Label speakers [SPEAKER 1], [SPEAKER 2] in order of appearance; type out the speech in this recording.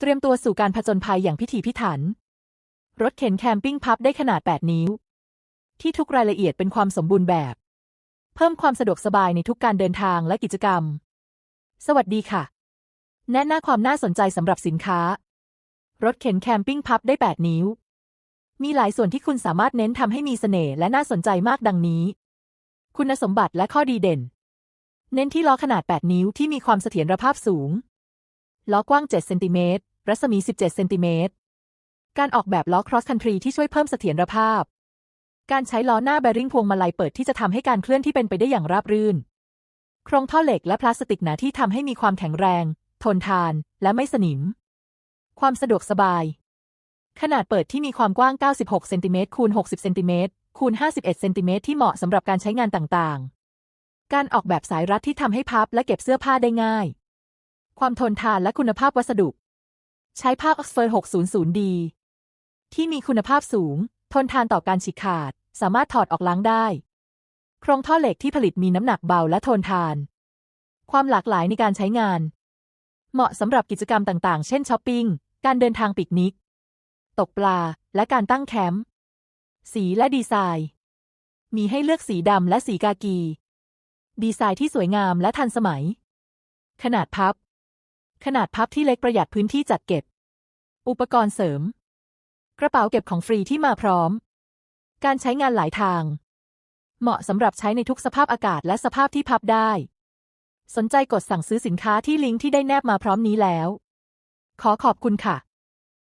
[SPEAKER 1] เตรียมตัวสู่การผจญภัยอย่างพิถีพิถัน รถเข็นแคมปิ้งพับได้ขนาด 8 นิ้ว ที่ทุกรายละเอียดเป็นความสมบูรณ์แบบ เพิ่มความสะดวกสบายในทุกการเดินทางและกิจกรรม สวัสดีค่ะ แนะนำความน่าสนใจสำหรับสินค้า รถเข็นแคมปิ้งพับได้ 8 นิ้ว มีหลายส่วนที่คุณสามารถเน้นทำให้มีเสน่ห์และน่าสนใจมากดังนี้ คุณสมบัติและข้อดีเด่น เน้นที่ล้อขนาด 8 นิ้วที่มีความเสถียรภาพสูง ล้อกว้าง 7 เซนติเมตร รัศมี 17 เซนติเมตร การออกแบบล้อ cross country ที่ช่วยเพิ่มเสถียรภาพ การใช้ล้อหน้าแบริ่งพวงมาลัยเปิดที่จะทำให้การเคลื่อนที่เป็นไปได้อย่างราบรื่น โครงท่อเหล็กและพลาสติกหนาที่ทำให้มีความแข็งแรง ทนทาน และไม่สนิม ความสะดวกสบาย ขนาดเปิดที่มีความกว้าง 96 เซนติเมตรคูณ 60 เซนติเมตรคูณ 51 เซนติเมตรที่เหมาะสำหรับการใช้งานต่างๆ การออกแบบสายรัดที่ทำให้พับและเก็บเสื้อผ้าได้ง่าย ความทนทานและคุณภาพวัสดุ ใช้ผ้าออกซฟอร์ 600D ที่มีคุณภาพสูง ทนทานต่อการฉีกขาด สามารถถอดออกล้างได้ โครงท่อเหล็กที่ผลิตมีน้ำหนักเบาและทนทาน ความหลากหลายในการใช้งาน เหมาะสำหรับกิจกรรมต่างๆ เช่นช้อปปิ้ง การเดินทางปิกนิก ตกปลา และการตั้งแคมป์ สีและดีไซน์ มีให้เลือกสีดำและสีกากี ดีไซน์ที่สวยงามและทันสมัย ขนาดพับ ขนาดพับที่เล็กประหยัดพื้นที่จัดเก็บ อุปกรณ์เสริม กระเป๋าเก็บของฟรีที่มาพร้อม การใช้งานหลายทาง เหมาะสำหรับใช้ในทุกสภาพอากาศและสภาพที่พับได้ สนใจกดสั่งซื้อสินค้าที่ลิงก์ที่ได้แนบมาพร้อมนี้แล้ว ขอขอบคุณค่ะ